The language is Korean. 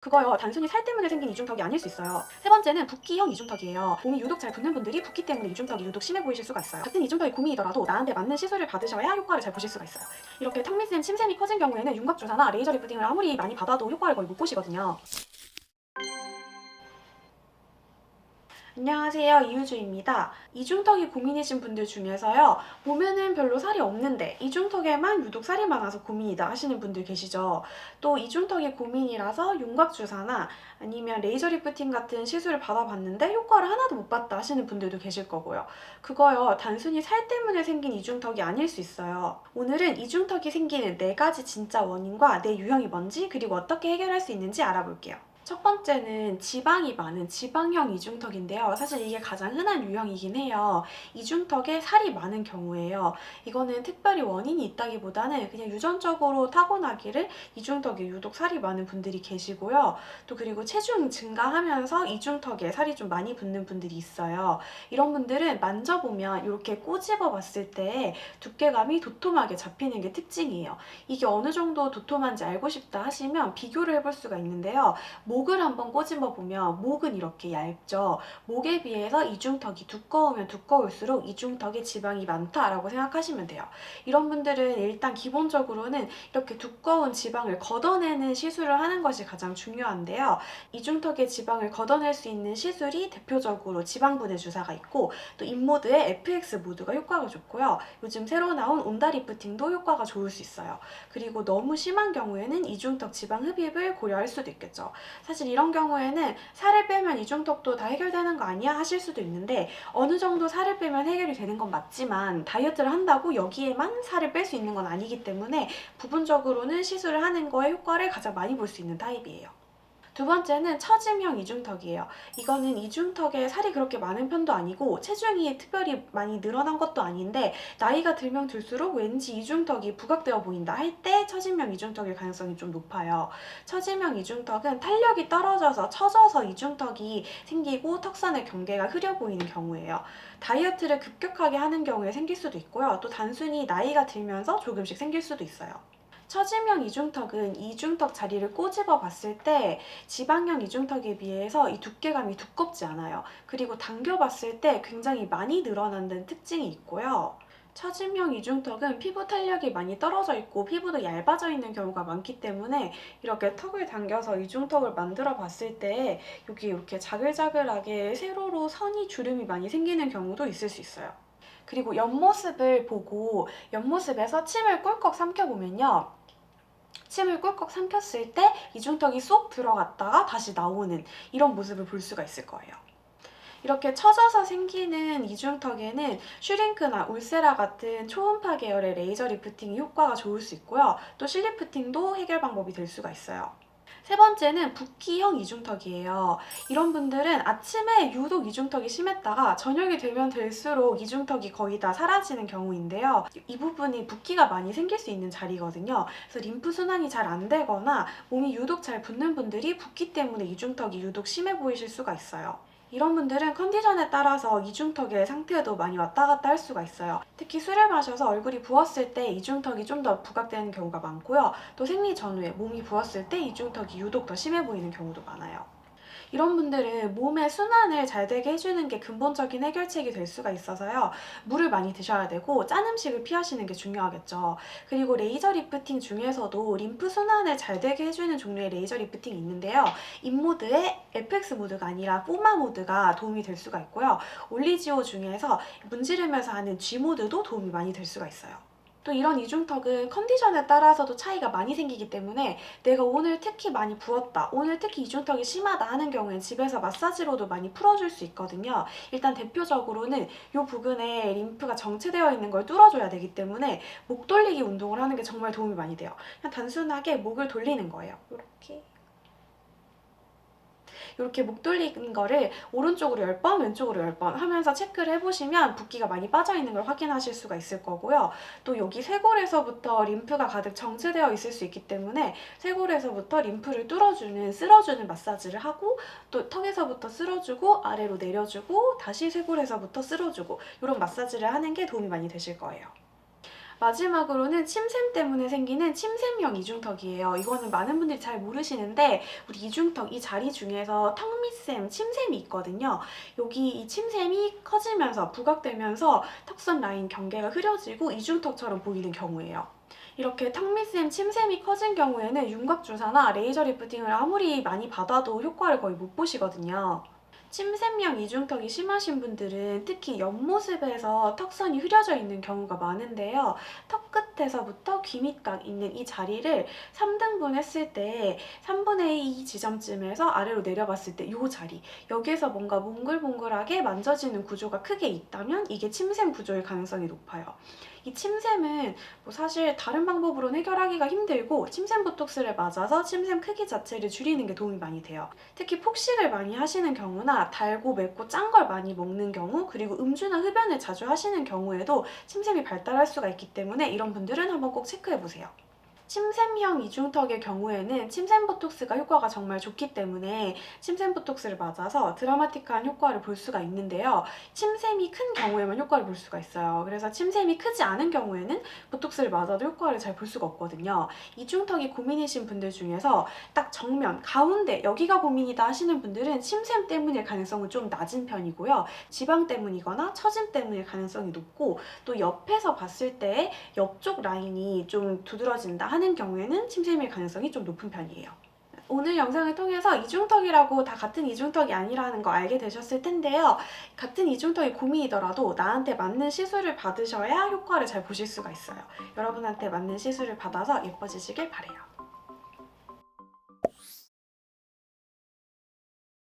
그거요. 단순히 살 때문에 생긴 이중턱이 아닐 수 있어요. 세 번째는 붓기형 이중턱이에요. 몸이 유독 잘 붓는 분들이 붓기 때문에 이중턱이 유독 심해 보이실 수가 있어요. 같은 이중턱이 고민이더라도 나한테 맞는 시술을 받으셔야 효과를 잘 보실 수가 있어요. 이렇게 턱밑샘 침샘이 커진 경우에는 윤곽 주사나 레이저 리프팅을 아무리 많이 받아도 효과를 거의 못 보시거든요 안녕하세요 이유주입니다 이중턱이 고민이신 분들 중에서요 보면은 별로 살이 없는데 이중턱에만 유독 살이 많아서 고민이다 하시는 분들 계시죠 또 이중턱이 고민이라서 윤곽주사나 아니면 레이저 리프팅 같은 시술을 받아봤는데 효과를 하나도 못 봤다 하시는 분들도 계실 거고요. 그거요, 단순히 살 때문에 생긴 이중턱이 아닐 수 있어요. 오늘은 이중턱이 생기는 네 가지 진짜 원인과 내 유형이 뭔지 그리고 어떻게 해결할 수 있는지 알아볼게요. 첫 번째는 지방이 많은 지방형 이중턱인데요. 사실 이게 가장 흔한 유형이긴 해요. 이중턱에 살이 많은 경우에요. 이거는 특별히 원인이 있다기보다는 그냥 유전적으로 타고나기를 이중턱에 유독 살이 많은 분들이 계시고요. 또 그리고 체중 증가하면서 이중턱에 살이 좀 많이 붙는 분들이 있어요. 이런 분들은 만져보면 이렇게 꼬집어 봤을 때 두께감이 도톰하게 잡히는 게 특징이에요. 이게 어느 정도 도톰한지 알고 싶다 하시면 비교를 해볼 수가 있는데요. 목을 한번 꼬집어 보면 목은 이렇게 얇죠. 목에 비해서 이중턱이 두꺼우면 두꺼울수록 이중턱에 지방이 많다라고 생각하시면 돼요. 이런 분들은 일단 기본적으로는 이렇게 두꺼운 지방을 걷어내는 시술을 하는 것이 가장 중요한데요. 이중턱의 지방을 걷어낼 수 있는 시술이 대표적으로 지방분해 주사가 있고 또 인모드의 FX 모드가 효과가 좋고요. 요즘 새로 나온 온다 리프팅도 효과가 좋을 수 있어요. 그리고 너무 심한 경우에는 이중턱 지방 흡입을 고려할 수도 있겠죠. 사실 이런 경우에는 살을 빼면 이중턱도 다 해결되는 거 아니야 하실 수도 있는데 어느 정도 살을 빼면 해결이 되는 건 맞지만 다이어트를 한다고 여기에만 살을 뺄 수 있는 건 아니기 때문에 부분적으로는 시술을 하는 거에 효과를 가장 많이 볼 수 있는 타입이에요. 두 번째는 처짐형 이중턱이에요. 이거는 이중턱에 살이 그렇게 많은 편도 아니고 체중이 특별히 많이 늘어난 것도 아닌데 나이가 들면 들수록 왠지 이중턱이 부각되어 보인다 할 때 처짐형 이중턱일 가능성이 좀 높아요. 처짐형 이중턱은 탄력이 떨어져서 처져서 이중턱이 생기고 턱선의 경계가 흐려 보이는 경우예요. 다이어트를 급격하게 하는 경우에 생길 수도 있고요. 또 단순히 나이가 들면서 조금씩 생길 수도 있어요. 처짐형 이중턱은 이중턱 자리를 꼬집어 봤을 때 지방형 이중턱에 비해서 이 두께감이 두껍지 않아요. 그리고 당겨 봤을 때 굉장히 많이 늘어난다는 특징이 있고요. 처짐형 이중턱은 피부 탄력이 많이 떨어져 있고 피부도 얇아져 있는 경우가 많기 때문에 이렇게 턱을 당겨서 이중턱을 만들어 봤을 때 여기 이렇게 자글자글하게 세로로 선이 주름이 많이 생기는 경우도 있을 수 있어요. 그리고 옆모습을 보고 옆모습에서 침을 꿀꺽 삼켜보면요. 침을 꿀꺽 삼켰을 때 이중턱이 쏙 들어갔다가 다시 나오는 이런 모습을 볼 수가 있을 거예요. 이렇게 처져서 생기는 이중턱에는 슈링크나 울세라 같은 초음파 계열의 레이저 리프팅이 효과가 좋을 수 있고요. 또 실리프팅도 해결 방법이 될 수가 있어요. 세 번째는 붓기형 이중턱이에요. 이런 분들은 아침에 유독 이중턱이 심했다가 저녁이 되면 될수록 이중턱이 거의 다 사라지는 경우인데요. 이 부분이 붓기가 많이 생길 수 있는 자리거든요. 그래서 림프 순환이 잘 안 되거나 몸이 유독 잘 붓는 분들이 붓기 때문에 이중턱이 유독 심해 보이실 수가 있어요. 이런 분들은 컨디션에 따라서 이중턱의 상태도 많이 왔다 갔다 할 수가 있어요. 특히 술을 마셔서 얼굴이 부었을 때 이중턱이 좀 더 부각되는 경우가 많고요. 또 생리 전후에 몸이 부었을 때 이중턱이 유독 더 심해 보이는 경우도 많아요. 이런 분들은 몸의 순환을 잘 되게 해주는 게 근본적인 해결책이 될 수가 있어서요. 물을 많이 드셔야 되고 짠 음식을 피하시는 게 중요하겠죠. 그리고 레이저 리프팅 중에서도 림프 순환을 잘 되게 해주는 종류의 레이저 리프팅이 있는데요. 인모드의 FX 모드가 아니라 포마 모드가 도움이 될 수가 있고요. 올리지오 중에서 문지르면서 하는 G 모드도 도움이 많이 될 수가 있어요. 또 이런 이중턱은 컨디션에 따라서도 차이가 많이 생기기 때문에 내가 오늘 특히 많이 부었다, 오늘 특히 이중턱이 심하다 하는 경우엔 집에서 마사지로도 많이 풀어줄 수 있거든요. 일단 대표적으로는 이 부근에 림프가 정체되어 있는 걸 뚫어줘야 되기 때문에 목 돌리기 운동을 하는 게 정말 도움이 많이 돼요. 그냥 단순하게 목을 돌리는 거예요. 이렇게. 이렇게 목 돌리는 거를 오른쪽으로 10번, 왼쪽으로 10번 하면서 체크를 해보시면 붓기가 많이 빠져있는 걸 확인하실 수가 있을 거고요. 또 여기 쇄골에서부터 림프가 가득 정체되어 있을 수 있기 때문에 쇄골에서부터 림프를 뚫어주는, 쓸어주는 마사지를 하고 또 턱에서부터 쓸어주고 아래로 내려주고 다시 쇄골에서부터 쓸어주고 이런 마사지를 하는 게 도움이 많이 되실 거예요. 마지막으로는 침샘 때문에 생기는 침샘형 이중턱이에요. 이거는 많은 분들이 잘 모르시는데 우리 이중턱 이 자리 중에서 턱 밑샘 침샘이 있거든요. 여기 이 침샘이 커지면서 부각되면서 턱선 라인 경계가 흐려지고 이중턱처럼 보이는 경우예요. 이렇게 턱 밑샘 침샘이 커진 경우에는 윤곽 주사나 레이저 리프팅을 아무리 많이 받아도 효과를 거의 못 보시거든요. 침샘형 이중턱이 심하신 분들은 특히 옆모습에서 턱선이 흐려져 있는 경우가 많은데요. 턱 끝에서부터 귀 밑각 있는 이 자리를 3등분 했을 때 3분의 2 지점쯤에서 아래로 내려봤을 때 이 자리 여기에서 뭔가 몽글몽글하게 만져지는 구조가 크게 있다면 이게 침샘 구조일 가능성이 높아요. 이 침샘은 뭐 사실 다른 방법으로는 해결하기가 힘들고 침샘 보톡스를 맞아서 침샘 크기 자체를 줄이는 게 도움이 많이 돼요. 특히 폭식을 많이 하시는 경우나 달고 맵고 짠 걸 많이 먹는 경우 그리고 음주나 흡연을 자주 하시는 경우에도 침샘이 발달할 수가 있기 때문에 이런 분들은 한번 꼭 체크해 보세요. 침샘형 이중턱의 경우에는 침샘 보톡스가 효과가 정말 좋기 때문에 침샘 보톡스를 맞아서 드라마틱한 효과를 볼 수가 있는데요. 침샘이 큰 경우에만 효과를 볼 수가 있어요. 그래서 침샘이 크지 않은 경우에는 보톡스를 맞아도 효과를 잘 볼 수가 없거든요. 이중턱이 고민이신 분들 중에서 딱 정면, 가운데 여기가 고민이다 하시는 분들은 침샘 때문일 가능성은 좀 낮은 편이고요. 지방 때문이거나 처짐 때문일 가능성이 높고 또 옆에서 봤을 때 옆쪽 라인이 좀 두드러진다 하는 경우에는 침샘일 가능성이 좀 높은 편이에요. 오늘 영상을 통해서 이중턱이라고 다 같은 이중턱이 아니라는 거 알게 되셨을 텐데요. 같은 이중턱이 고민이더라도 나한테 맞는 시술을 받으셔야 효과를 잘 보실 수가 있어요. 여러분한테 맞는 시술을 받아서 예뻐지시길 바래요.